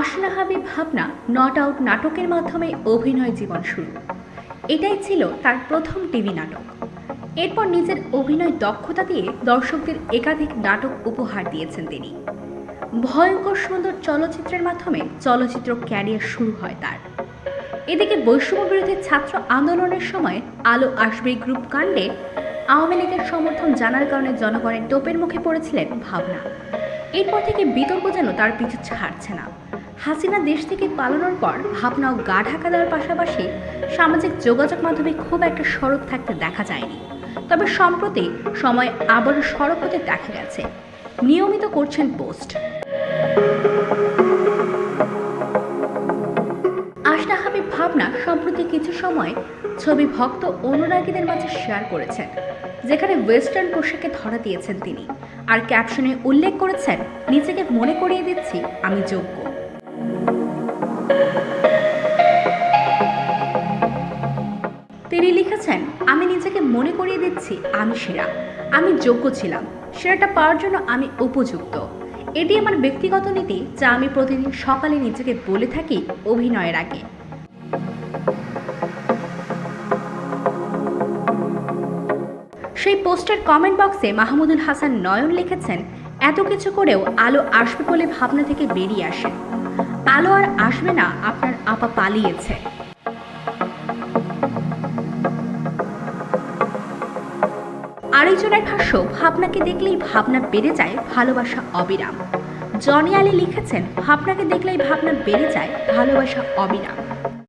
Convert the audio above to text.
আশনা হাবিব ভাবনা not out নাটকের মাধ্যমে অভিনয় জীবন শুরু। এটাই ছিল তার প্রথম টিভি নাটক। এরপর নিজের অভিনয় দক্ষতা দিয়ে দর্শকদের একাধিক নাটক উপহার দিয়েছেন তিনি। ভয়ঙ্কর সুন্দর চলচ্চিত্রের মাধ্যমে চলচ্চিত্র ক্যারিয়ার শুরু হয় তার। এদিকে বৈষম্য বিরোধী ছাত্র আন্দোলনের সময় আলো আসবে গ্রুপ কাণ্ডে আওয়ামী লীগের সমর্থন জানার কারণে জনগণের টোপের মুখে পড়েছিলেন ভাবনা। এরপর থেকে বিতর্ক যেন তার পিছু ছাড়ছে না। হাসিনা দেশ থেকে পালানোর পর ভাবনাও গা ঢাকা দেওয়ার পাশাপাশি সামাজিক যোগাযোগ মাধ্যমে খুব একটা সরব থাকতে দেখা যায়নি। তবে সম্প্রতি সময় আবারও সরব হতে দেখা গেছে। নিয়মিত করছেন পোস্ট। আশনা হাবিব ভাবনা, সম্প্রতি কিছু সময় ছবি ভক্ত অনুরাগীদের মাঝে শেয়ার করেছেন, যেখানে ওয়েস্টার্ন পোশাকে ধরা দিয়েছেন তিনি। আর ক্যাপশনে উল্লেখ করেছেন, নিজেকে মনে করিয়ে দিচ্ছি, আমি যোগ্য। তিনি লিখেছেন, আমি নিজেকে মনে করিয়ে দিচ্ছি, আমি সেরা। আমি যোগ্য ছিলাম। সেরাটা পাওয়ার জন্য আমি উপযুক্ত। এটি আমার ব্যক্তিগত নীতি যা আমি প্রতিদিন সকালে নিজেকে বলে থাকি অভিনয়ের আগে। সেই পোস্টের কমেন্ট বক্সে মাহমুদুল হাসান নয়ন লিখেছেন, এত কিছু করেও আলো আসবে বলে ভাবনা থেকে বেরিয়ে আসে আলো আর আসবে না, আপনার আপা পালিয়েছে। আরেকজনের ভাষ্য, ভাবনাকে দেখলেই ভাবনা বেড়ে যায় ভালোবাসা অবিরাম। জনি আলী লিখেছেন, ভাবনাকে দেখলেই ভাবনা বেড়ে যায় ভালোবাসা অবিরাম।